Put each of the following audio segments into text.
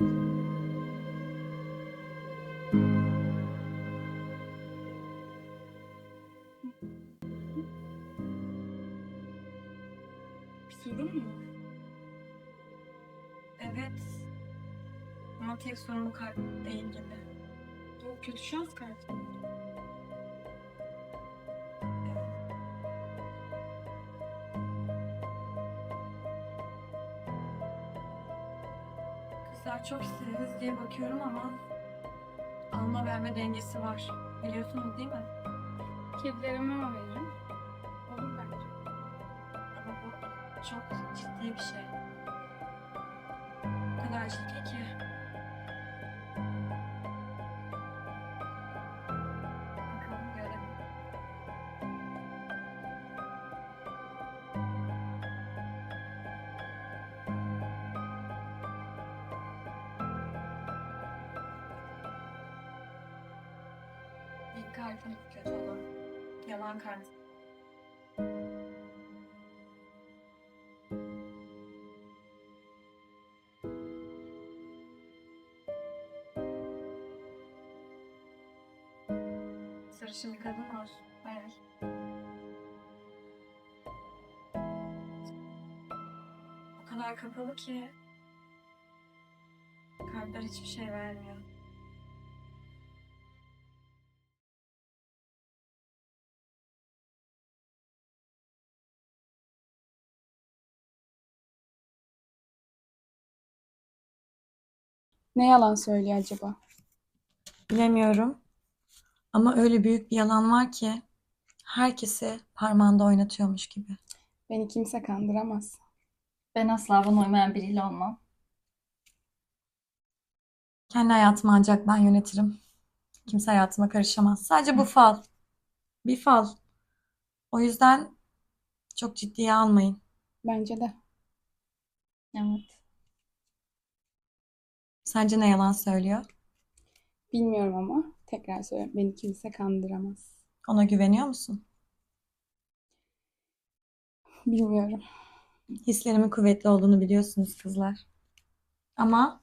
Bir sorun mu? Evet. Ama tek sorun bu kart değil gibi. Bu kötü şans kartı. Kızlar çok istediniz diye bakıyorum ama alma verme dengesi var. Biliyorsunuz değil mi? Kedilerime mi veririm? Olur bence. Ama bu çok ciddi bir şey. O kadar ciddi ki. Kartım kötü olan. Yalan kart. Sarışın bir kadın var. Evet. O kadar kapalı ki kartlar hiçbir şey vermiyor. Ne yalan söylüyor acaba? Bilemiyorum. Ama öyle büyük bir yalan var ki herkesi parmağında oynatıyormuş gibi. Beni kimse kandıramaz. Ben asla bana uymayan biriyle olmam. Kendi hayatımı ancak ben yönetirim. Kimse hayatıma karışamaz. Sadece bu fal. Bir fal. O yüzden çok ciddiye almayın. Bence de. Evet. Sence ne yalan söylüyor? Bilmiyorum ama tekrar söylüyorum. Beni kimse kandıramaz. Ona güveniyor musun? Bilmiyorum. Hislerimin kuvvetli olduğunu biliyorsunuz kızlar. Ama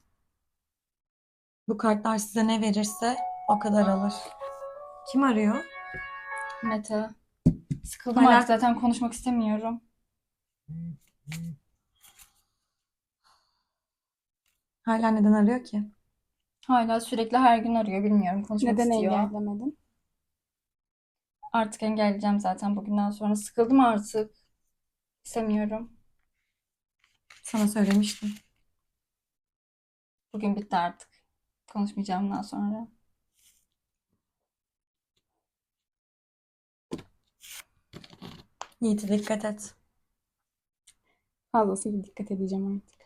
bu kartlar size ne verirse o kadar alır. Kim arıyor? Mete. Sıkıldım Hala- artık zaten konuşmak istemiyorum. Hala neden arıyor ki? Hala sürekli her gün arıyor bilmiyorum konuşmak Neden istiyor. engellemedin? Artık engelleyeceğim zaten bugünden sonra. Sıkıldım artık. İstemiyorum. Sana söylemiştim. Bugün bitti artık. Konuşmayacağım bundan sonra. Yiğit'e dikkat et. Fazlasıyla dikkat edeceğim artık.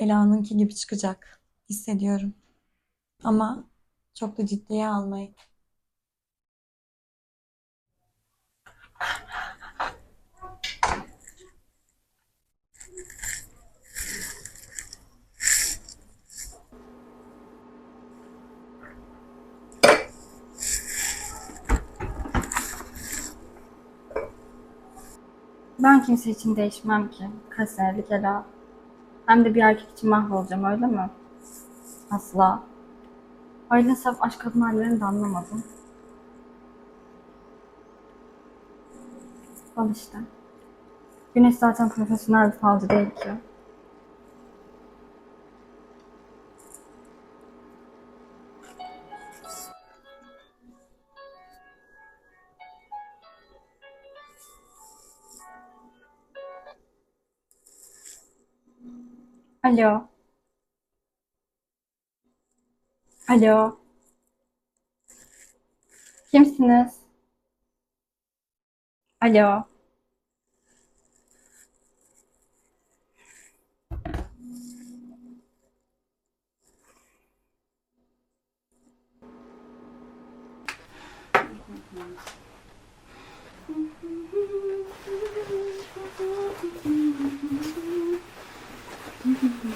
Ela'nınki gibi çıkacak. Hissediyorum. Ama çok da ciddiye almayın. Ben kimse için değişmem ki. Kaç senelik Ela. Hem de bir erkek için mahvolacağım öyle mi? Asla. Aylin saf aşk kadın hallerini de anlamadım. Al işte. Güneş zaten profesyonel bir falcı değil ki. Alo. Alo. Kimsiniz? Alo. Mm-hmm.